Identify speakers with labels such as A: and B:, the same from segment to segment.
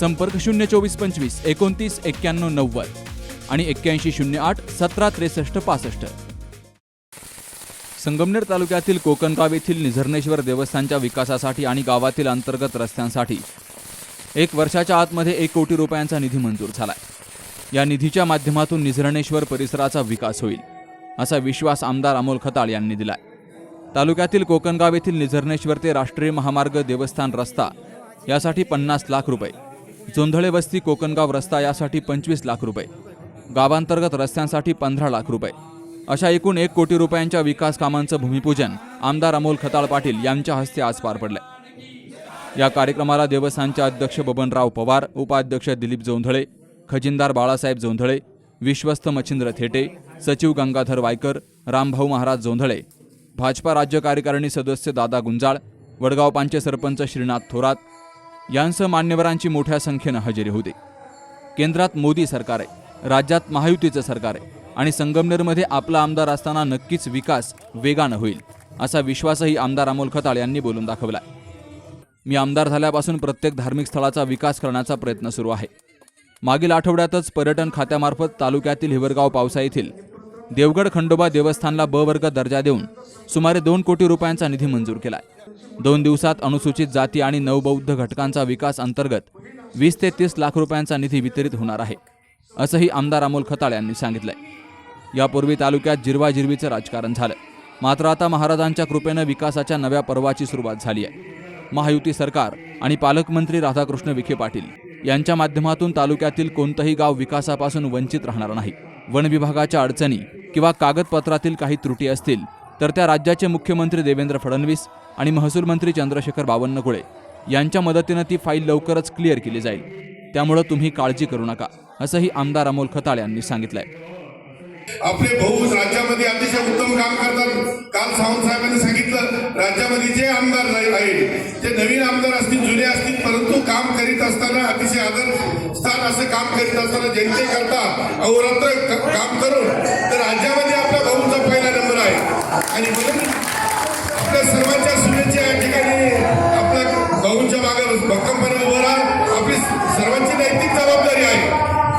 A: संपर्क शून्य चोवीस पंचवीस एकोणतीस एक्क्याण्णव नव्वद आणि एक्क्याऐंशी शून्य आठ सतरा त्रेसष्ट पासष्ट. संगमनेर तालुक्यातील कोकणगाव येथील निझर्णेश्वर देवस्थानच्या विकासासाठी आणि गावातील अंतर्गत रस्त्यांसाठी एक वर्षाच्या आतमध्ये एक कोटी रुपयांचा निधी मंजूर झालाय. या निधीच्या माध्यमातून निझर्णेश्वर परिसराचा विकास होईल असा विश्वास आमदार अमोल खताळ यांनी दिलाय. तालुक्यातील कोकणगाव येथील निझर्णेश्वर ते राष्ट्रीय महामार्ग देवस्थान रस्ता यासाठी पन्नास लाख रुपये जोंधळे वस्ती कोकणगाव रस्ता यासाठी पंचवीस लाख रुपये. गावांतर्गत रस्त्यांसाठी पंधरा लाख रुपये. अशा एकूण एक कोटी रुपयांच्या विकास कामांचं भूमिपूजन आमदार अमोल खताळ पाटील यांच्या हस्ते आज पार पडलंय. या कार्यक्रमाला देवस्थानचे अध्यक्ष बबनराव पवार उपाध्यक्ष दिलीप जोंधळे खजिनदार बाळासाहेब जोंधळे विश्वस्त मच्छिंद्र थेटे सचिव गंगाधर वायकर रामभाऊ महाराज जोंधळे भाजपा राज्य कार्यकारिणी सदस्य दादा गुंजाळ वडगाव पांचे सरपंच श्रीनाथ थोरात यांसह मान्यवरांची मोठ्या संख्येनं हजेरी होती. केंद्रात मोदी सरकार आहे राज्यात महायुतीचं सरकार आहे आणि संगमनेरमध्ये आपला आमदार असताना नक्कीच विकास वेगानं होईल असा विश्वासही आमदार अमोल खताळ यांनी बोलून दाखवला मी आमदार झाल्यापासून प्रत्येक धार्मिक स्थळाचा विकास करण्याचा प्रयत्न सुरू आहे. मागील आठवड्यातच पर्यटन खात्यामार्फत तालुक्यातील हिवरगाव पावसा येथील देवगड खंडोबा देवस्थानला ब वर्ग दर्जा देऊन सुमारे दोन कोटी रुपयांचा निधी मंजूर केलाय. दोन दिवसात अनुसूचित जाती आणि नवबौद्ध घटकांचा विकास अंतर्गत वीस ते तीस लाख रुपयांचा निधी वितरित होणार आहे असंही आमदार अमोल खताळ यांनी सांगितलंय. यापूर्वी तालुक्यात जिरवाजिरवीचं राजकारण झालं. मात्र आता महाराजांच्या कृपेनं विकासाच्या नव्या पर्वाची सुरुवात झाली आहे. महायुती सरकार आणि पालकमंत्री राधाकृष्ण विखे पाटील यांच्या माध्यमातून तालुक्यातील कोणतंही गाव विकासापासून वंचित राहणार नाही. वन विभागाच्या अडचणी किंवा कागदपत्रातील काही त्रुटी असतील तर त्या राज्याचे मुख्यमंत्री देवेंद्र फडणवीस आणि महसूल मंत्री चंद्रशेखर बावनकुळे यांच्या मदतीनं ती फाईल लवकरच क्लिअर केली जाईल. त्यामुळं तुम्ही काळजी करू नका असंही आमदार अमोल खताळ यांनी सांगितलंय.
B: आपले भाऊ राज्यामध्ये अतिशय उत्तम काम करतात. काल सावंत साहेबांनी सांगितलं राज्यामध्ये जे आमदार नाही- आहेत ते नवीन आमदार असतील जुने असतील करीत असताना अतिशय आदर स्थान असं काम करीत असताना जनतेकरता अहोरात्र काम करून तर राज्यामध्ये आपल्या भाऊंचा पहिला नंबर आहे. आणि म्हणून आपल्या सर्वांच्या शुभेच्छा या ठिकाणी आपल्या भाऊंच्या मागे भक्कमपणे उभं राहा. आपली सर्वांची नैतिक जबाबदारी आहे.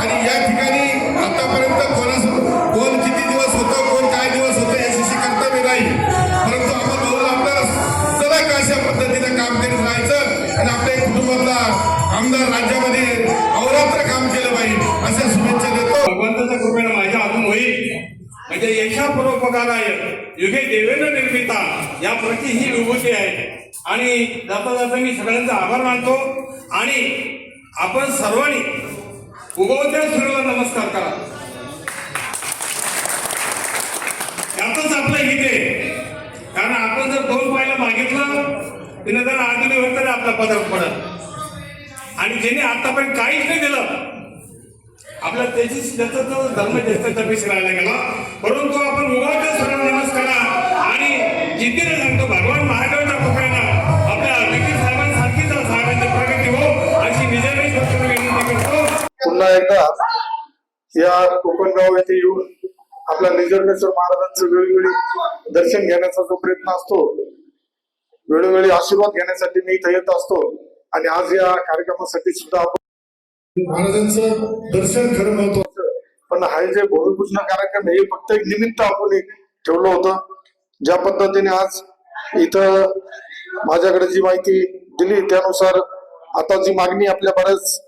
B: आणि या ठिकाणी आतापर्यंत कोणास कोण किती दिवस होतं कोण काय दिवस होतं याच्याशी कर्तव्य नाही. परंतु आपण भाऊ आपल्याला सलग अशा पद्धतीने काम करीत राहायचं आणि
C: या प्रती ही विभूती आहे. आणि जाता जाता मी सगळ्यांचा आभार मानतो. आणि आपण सर्वांनी उगवत्या सूर्याला नमस्कार करा. त्यातच आपलं हित आहे. कारण आपण जर दोन पायला मागितलं तिने जर आधी होतं तर आपला पदक पडत आणि ज्याने आतापर्यंत काहीच नाही दिलं आपला त्याची त्याचा धर्म जास्त तपीस राहायला गेला. परंतु आपण उगावत्या सर्व नमस्कार आणि जिद्दीने सांगतो भगवान महादेवच्या कृपेनं आपल्या विकी साहेबांसारखीच साहेबांची प्रगती हो अशी निजामी विनंती करतो.
D: पुन्हा एकदा या कोकणगाव येथे येऊन आपल्या निजर्णेश्वर महाराजांचं वेळोवेळी दर्शन घेण्याचा जो प्रयत्न असतो वेळोवेळी आशीर्वाद घेण्यासाठी मी इथं येत असतो. आणि आज या कार्यक्रमासाठी सुद्धा आपण महाराजांचं दर्शन खरं महत्वाचं. पण हा जे भूमिपूजन कार्यक्रम हे फक्त एक निमित्त आपण ठेवलं होतं. ज्या पद्धतीने आज इथं माझ्याकडे जी माहिती दिली त्यानुसार आता जी मागणी आपल्या बऱ्याच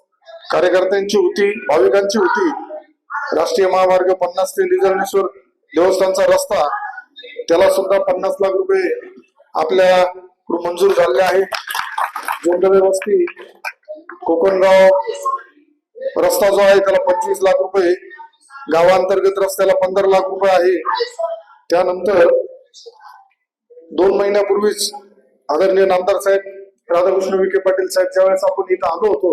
D: कार्यकर्त्यांची होती भाविकांची होती राष्ट्रीय महामार्ग पन्नास ते निजर्णेश्वर देवस्थानचा रस्ता त्याला सुद्धा पन्नास लाख रुपये आपल्याकडून मंजूर झाले आहे. जोंधळे वस्ती कोकणगाव रस्ता जो आहे त्याला पंचवीस लाख रुपये गावांतर्गत रस्त्याला पंधरा लाख रुपये आहे. त्यानंतर दोन महिन्यापूर्वीच आदरणीय नामदार साहेब राधाकृष्ण विखे पाटील साहेब ज्यावेळेस आपण इथं आलो होतो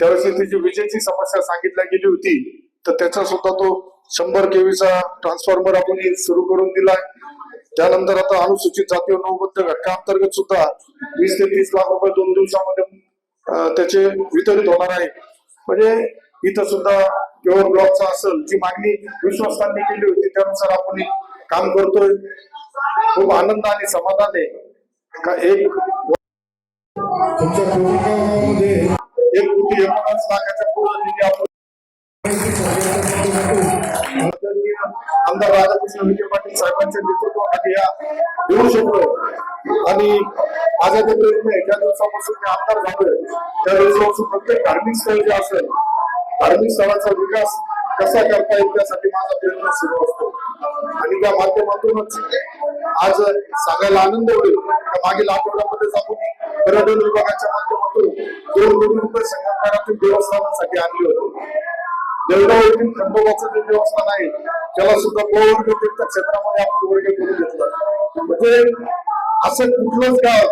D: त्यावेळेस इथे जी विजेची समस्या सांगितल्या गेली होती तर त्याचा सुद्धा तो शंभर केवीचा ट्रान्सफॉर्मर आपण सुरू करून दिलाय. त्यानंतर आता अनुसूचित जाती व नवबद्ध घटकांतर्गत सुद्धा वीस ते तीस लाख रुपये दोन दिवसामध्ये त्याचे वितरित होणार आहे. म्हणजे इथं सुद्धा केवळ ब्लॉकचा असेल जी मागणी विश्वस्तांनी केली होती त्यानुसार आपण काम करतोय. खूप आनंद आणि समाधान आहे. एक एक कोटी एकोणीस लाखाच्या पुढे निधी आपण आदरणीय आमदार राधाकृष्ण विखे पाटील साहेबांच्या नेतृत्वाखाली या येऊ शकलो आणि माझा जो प्रयत्न आहे ज्या दिवसापासून मी आमदार झालोय त्या दिवसापासून प्रत्येक धार्मिक स्थळ जे असेल धार्मिक स्थळाचा विकास कसा करता येईल त्यासाठी माझा प्रयत्न सुरू असतो. आणि त्या माध्यमातूनच आज सांगायला आनंद होईल. मागील आठवड्यामध्येच आपण पर्यटन विभागाच्या माध्यमातून दोन कोटी रुपये संगमनेरातील देवस्थानासाठी आणले होते. देवगाव येथील खंडोबाचं जे देवस्थान आहे त्याला सुद्धा गोवर्ग तीर्थ क्षेत्रामध्ये आपण वर्ग करून घेतलं. म्हणजे असं कुठलंच गाव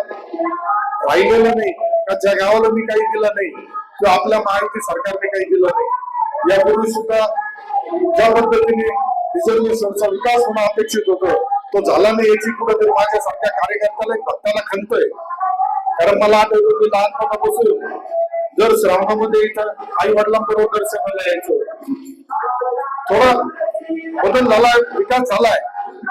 D: राहिलेलं नाही. का ज्या गावाला मी काही दिलं नाही किंवा आपल्या माहिती सरकारने काही दिलं नाही. यापूर्वी सुद्धा ज्या पद्धतीने रिझर्वेशनचा विकास होणं अपेक्षित होतं. तो झाला नाही याची कुठेतरी माझ्यासारख्या कार्यकर्त्याला एक भक्ताला खंत आहे कारण मला आठवतो मी लहानपणापासून जर श्रावणामध्ये इथं आई वडिलांबरोबर दर्शनाला यायचो. थोडा बदल झालाय विकास झालाय.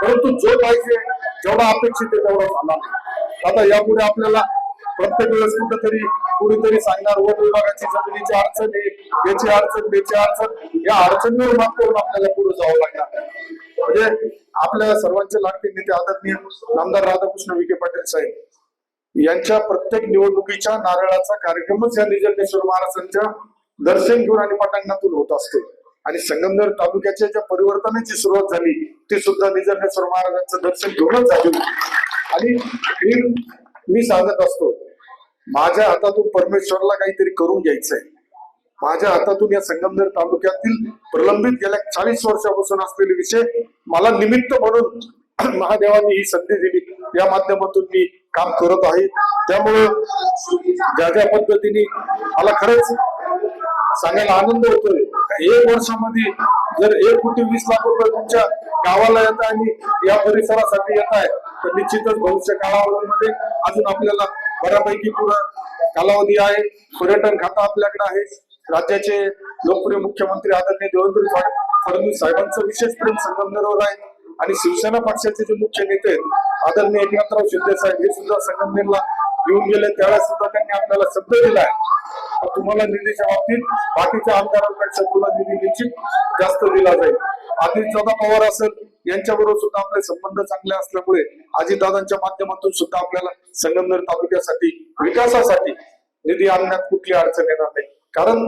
D: परंतु जो पाहिजे जेवढा अपेक्षित आहे तेवढा झाला नाही. आता यापुढे आपल्याला प्रत्येक वेळेस कुठेतरी कुणीतरी सांगणार वन विभागाची जमिनीची अडचण आहे याची अडचण त्याची अडचण. या अडचणीवर मात करून आपल्याला पुढे जावं लागणार म्हणजे आपल्या सर्वांचे लागते नेते आदरणीय नामदार राधाकृष्ण विखे पाटील साहेब यांच्या प्रत्येक निवडणुकीच्या नारळाचा कार्यक्रमच या निजर्णेश्वर महाराजांच्या दर्शन घेऊन आणि पटांगणातून होत असतो. आणि संगमनेर तालुक्याच्या ज्या परिवर्तनाची सुरुवात झाली ती सुद्धा निजर्णेश्वर महाराजांचं दर्शन घेऊनच झाली आणि मी सांगत असतो माझ्या हातातून परमेश्वरला काहीतरी करून घ्यायचंय. माझ्या हातातून या संगमनेर तालुक्यातील प्रलंबित गेल्या चाळीस वर्षापासून असलेले विषय मला निमित्त म्हणून महादेवांनी ही संधी दिली. या माध्यमातून मी काम करत आहे. त्यामुळं ज्या ज्या पद्धतीने मला खरंच सांगायला आनंद होतोय. एक वर्षामध्ये जर एक कोटी वीस लाख रुपये तुमच्या गावाला येत आहे आणि या परिसरासाठी येत आहे तर निश्चितच भविष्य काळामध्ये अजून आपल्याला बऱ्यापैकी पूर्ण कालावधी आहे. पर्यटन खातं आपल्याकडे आहे. राज्याचे लोकप्रिय मुख्यमंत्री आदरणीय देवेंद्र फडणवीस साहेबांचं विशेष प्रेम संगमनेरवर आहे. आणि शिवसेना पक्षाचे जे मुख्य नेते आहेत आदरणीय एकनाथराव शिंदे साहेब हे सुद्धा संगमनेरला येऊन गेले. त्यावेळेस सुद्धा त्यांनी आपल्याला शब्द दिलाय आहे. तुम्हाला निधीच्या बाबतीत बाकीच्या आमदारांपेक्षा तुला निधी निश्चित जास्त दिला जाईल. आदित्य दादा पवार असेल यांच्याबरोबर सुद्धा आपले संबंध चांगले असल्यामुळे अजितदादांच्या माध्यमातून सुद्धा आपल्याला संगमनेर तालुक्यासाठी विकासासाठी निधी आणण्यात कुठली अडचण येणार नाही. कारण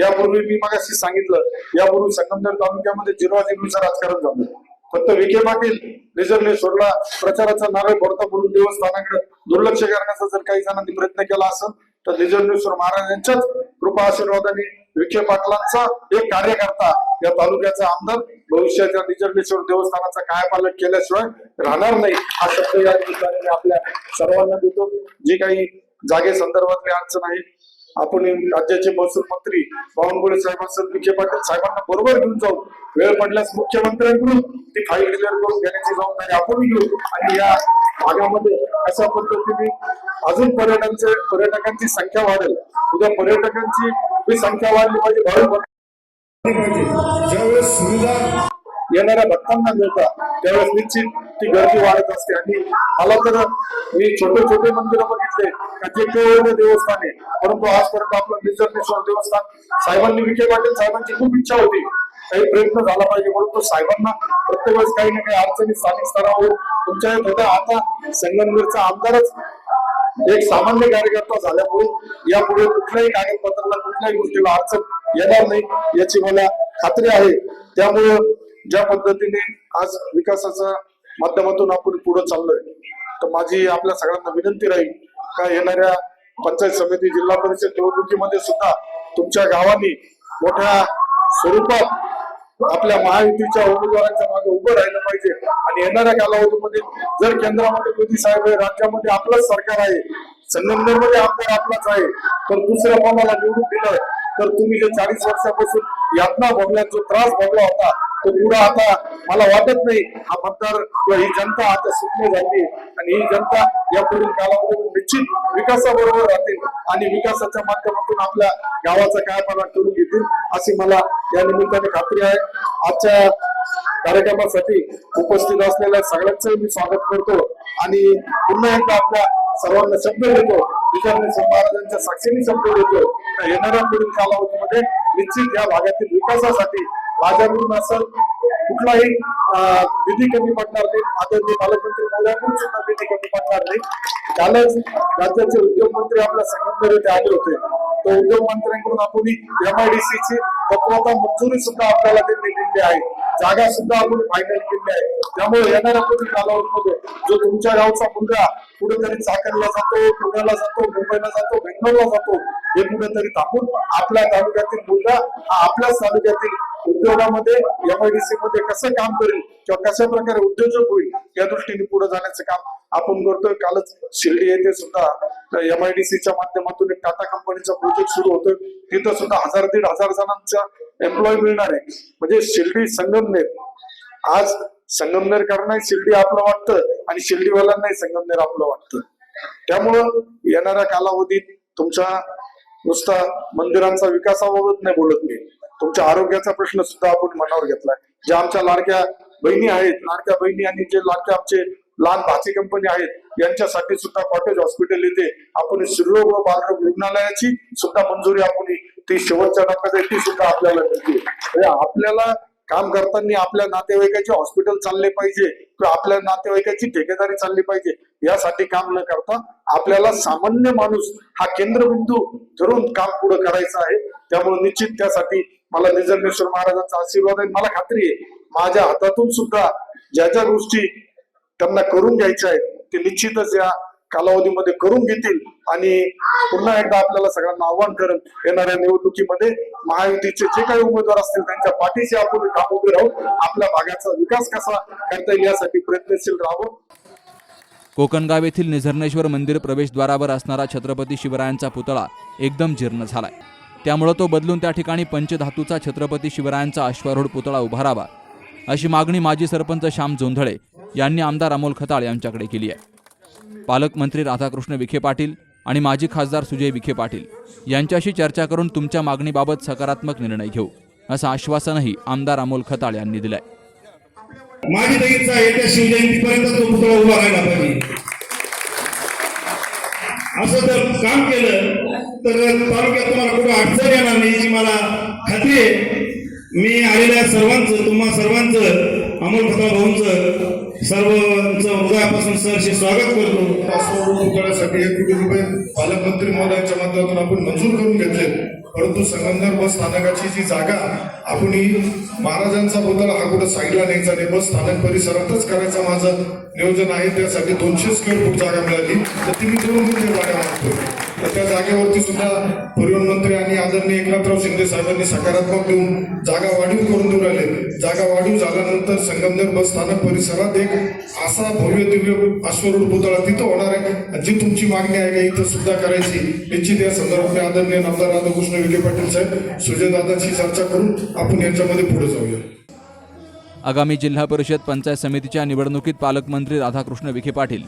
D: यापूर्वी मी मागाशी सांगितलं यापूर्वी संगमनेर तालुक्यामध्ये जिरवाजिरवीचं राजकारण झालं. फक्त विखे पाटील रिझर्वेश्वरला प्रचाराचा नारळ भरता म्हणून देवस्थानाकडे दुर्लक्ष करण्याचा जर काही जणांनी प्रयत्न केला असेल तर निजनेश्वर महाराजांच्याच कृपा आशीर्वादाने विखे पाटलांचा एक कार्यकर्ता या तालुक्याचा आमदार भविष्याच्या निजनेश्वर देवस्थानाचा कायापालट केल्याशिवाय राहणार नाही हा शब्द या ठिकाणी मी आपल्या सर्वांना देतो. जी काही जागे संदर्भातली अडचण आहे आपण राज्याचे महसूल मंत्री बावनकुळे साहेबांसह विखे पाटील साहेबांना बरोबर घेऊन जाऊ. वेळ पडल्यास मुख्यमंत्र्यांकडून ती फाईल क्लिअर करून घेण्याची जबाबदारी आपण घेऊ. आणि या भागामध्ये अशा पद्धतीने अजून पर्यटकांचे पर्यटकांची संख्या वाढेल. उद्या पर्यटकांची ही संख्या वाढली पाहिजे. भाविक
B: ज्यावेळेस सुविधा
D: येणाऱ्या भक्तांना मिळतात. त्यावेळेस निश्चित ती गर्दी वाढत असते. आणि मला तर मी छोटे छोटे मंदिर बघितले. का केवळ देवस्थान आहे. परंतु आजपर्यंत आपलं निसर्गेश्वर देवस्थान साहेबांनी विखे पाटील साहेबांची खूप इच्छा होती. काही प्रयत्न झाला पाहिजे. परंतु साहेबांना प्रत्येक वेळेस काही ना काही अडचणी स्थानिक स्तरावर तुमच्या येत होत्या. आता संगमनेरचा आमदारच एक सामान्य कार्यकर्ता झाल्यामुळे यापुढे कुठल्याही कागदपत्राला कुठल्याही गोष्टीला अडचण येणार नाही याची मला खात्री आहे. त्यामुळे ज्या पद्धतीने आज विकासाचा माध्यमातून आपण पुढे चाललोय. तर माझी आपल्या सगळ्यांना विनंती राहील का येणाऱ्या पंचायत समिती जिल्हा परिषद निवडणुकीमध्ये सुद्धा तुमच्या गावांनी मोठ्या स्वरूपात आपल्या महायुतीच्या उमेदवारांच्या मागे उभं राहिलं पाहिजे. आणि येणाऱ्या कालावधीमध्ये जर केंद्रामध्ये मोदी साहेब आहे राज्यामध्ये आपलंच सरकार आहे संगमनेरमध्ये आमदार आपलाच आहे तर दुसऱ्या कोणाला निवडून दिलं तर तुम्ही जे चाळीस वर्षापासून यातना भोगला जो त्रास भोगला होता तो पुढे आता मला वाटत नाही हा मतदार किंवा ही जनता आता सुज्ञ झाली आणि ही जनता या पुढील कालावधीमध्ये निश्चित विकासाबरोबर राहतील आणि विकासाच्या माध्यमातून आपल्या गावाचा कायपाला करून घेतील अशी मला या निमित्ताने खात्री आहे. आजच्या कार्यक्रमासाठी उपस्थित असलेल्या सगळ्यांचं मी स्वागत करतो आणि पुन्हा एकदा आपल्या सर्वांना शब्द देतो. महाराजांच्या साक्षीने शब्द देतो. येणाऱ्या पुढील कालावधीमध्ये निश्चित या भागातील विकासासाठी माझ्याकडून असं कुठलाही निधी कमी पडणार नाही. आदरणीय पालकमंत्री महोदयाकडून सुद्धा निधी कमी पडणार नाही. कालच राज्याचे उद्योगमंत्री आपल्या संगमनेर येथे आले होते. तर उद्योग मंत्र्यांकडून आपण एमआयडीसी ची तत्वता मंजुरी सुद्धा आपल्याला त्यांनी दिली आहे. जागा सुद्धा आपण फायनल केली आहे. त्यामुळे येणाऱ्या पुढील कालावधीमध्ये जो तुमच्या गावचा मुलगा कुठेतरी चाकणला जातो पुण्याला जातो मुंबईला जातो बेंगलोरला जातो हे कुठेतरी थांबून आपल्या तालुक्यातील मुलगा हा आपल्याच तालुक्यातील उद्योगामध्ये एमआयडीसी मध्ये कसं काम करेल किंवा कशा प्रकारे उद्योजक होईल या दृष्टीने पुढे जाण्याचं काम आपण करतोय. कालच शिर्डी येथे सुद्धा एमआयडीसीच्या माध्यमातून एक टाटा कंपनीचा प्रोजेक्ट सुरू होतोय. तिथं सुद्धा हजार दीड हजार जणांचा एम्प्लॉय मिळणार आहे. म्हणजे शिर्डी संगमनेर. आज संगमनेरकरांनाही शिर्डी आपलं वाटतं आणि शिर्डीवाल्यांनाही संगमनेर आपलं वाटतं. त्यामुळं येणाऱ्या कालावधीत तुमच्या नुसता मंदिरांचा विकासाबाबत नाही बोलत मी. तुमच्या आरोग्याचा प्रश्न सुद्धा आपण मनावर घेतलाय. ज्या आमच्या लाडक्या बहिणी आहेत लाडक्या बहिणी आणि जे लाडक्या आमचे लहान भाची कंपनी आहेत यांच्यासाठी सुद्धा कॉटेज हॉस्पिटल येथे आपण शिरोग व बालरोग रुग्णालयाची सुद्धा मंजुरी आपण ती शेवटच्या टप्प्यात आहे ती सुद्धा आपल्याला मिळते. म्हणजे आपल्याला काम करताना आपल्या नातेवाईकाचे हॉस्पिटल चालले पाहिजे किंवा आपल्या नातेवाईकाची ठेकेदारी चालली पाहिजे यासाठी काम न करता आपल्याला सामान्य माणूस हा केंद्रबिंदू धरून काम पुढे करायचं आहे. त्यामुळे निश्चित त्यासाठी मला निजर्णेश्वर महाराजांचा आशीर्वाद आहे. मला खात्री आहे माझ्या हातातून सुद्धा ज्या ज्या गोष्टी त्यांना करून घ्यायच्या आहेत ते निश्चितच या कालावधीमध्ये करून घेतील. आणि पुन्हा एकदा आपल्याला सगळ्यांना आव्हान करेल येणाऱ्या निवडणुकीमध्ये महायुतीचे जे काही उमेदवार असतील त्यांच्या पाठीशी आपण काम उभे राहून आपल्या भागाचा विकास कसा करता येईल यासाठी प्रयत्नशील राहावं.
A: कोकणगाव येथील निझर्णेश्वर मंदिर प्रवेशद्वारावर असणारा छत्रपती शिवरायांचा पुतळा एकदम जीर्ण झालाय. त्यामुळं तो बदलून त्या ठिकाणी पंचधातूचा छत्रपती शिवरायांचा अश्वारूढ पुतळा उभारावा अशी मागणी माजी सरपंच श्याम जोंधळे यांनी आमदार अमोल खताळ यांच्याकडे केली आहे. पालकमंत्री राधाकृष्ण विखे पाटील आणि माजी खासदार सुजय विखे पाटील यांच्याशी चर्चा करून तुमच्या मागणीबाबत सकारात्मक निर्णय घेऊ असं आश्वासनही आमदार अमोल खताळ यांनी दिलंय.
C: माझी दगीचा येत्या शिवजयंतीपर्यंत तो पुतळा उभा राहिला पाहिजे. असं जर काम केलं तर तालुक्यात तुम्हाला कुठं अडचण येणार नाही जी मला खात्री आहे. मी आलेल्या सर्वांचं तुम्हा सर्वांचं अमोल खता भाऊंचं सर्वांचं हृदयापासून सरशी स्वागत करतो.
B: पासपोर्ट पुतळ्यासाठी एक कोटी रुपये पालकमंत्री महोदयांच्या माध्यमातून आपण मंजूर करून घेतले परंतु संगमनेर बस स्थानकाची जी जागा आपण ही महाराजांचा पुतळा हा कुठं साईडला न्यायचा नाही. बस स्थानक परिसरातच करायचं माझं नियोजन आहे. त्यासाठी दोनशे स्क्वेअर फूट जागा मिळाली. तर ती मी दोन गुंठे जागा मागतो त्या जागेवरती सुद्धा परिवहन मंत्री आणि आदरणीय एकनाथराव शिंदे साहेबांनी सकारात्मक देऊन जागा वाढीव करून देऊ राहिले. जागा वाढीव झाल्यानंतर संगमनेर बस स्थानक परिसरात एक असा भव्य दिव्य अश्वरूढ पुतळा तिथं होणार आहे. जी तुमची मागणी आहे का इथं सुद्धा करायची निश्चित या संदर्भात मी आदरणीय नामदार राधाकृष्ण विखे पाटील साहेब सुजयदादांशी चर्चा करून आपण यांच्यामध्ये पुढे जाऊया.
A: आगामी जिल्हा परिषद पंचायत समितीच्या निवडणुकीत पालकमंत्री राधाकृष्ण विखे पाटील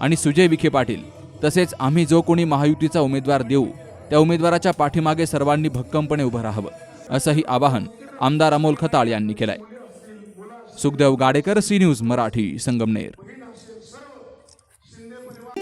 A: आणि सुजय विखे पाटील तसेच आम्ही जो कोणी महायुतीचा उमेदवार देऊ त्या उमेदवाराच्या पाठीमागे सर्वांनी भक्कमपणे उभं राहावं असंही आवाहन आमदार अमोल खताळ यांनी केलंय. Sukhdev Gadekar C news Marathi Sangamner.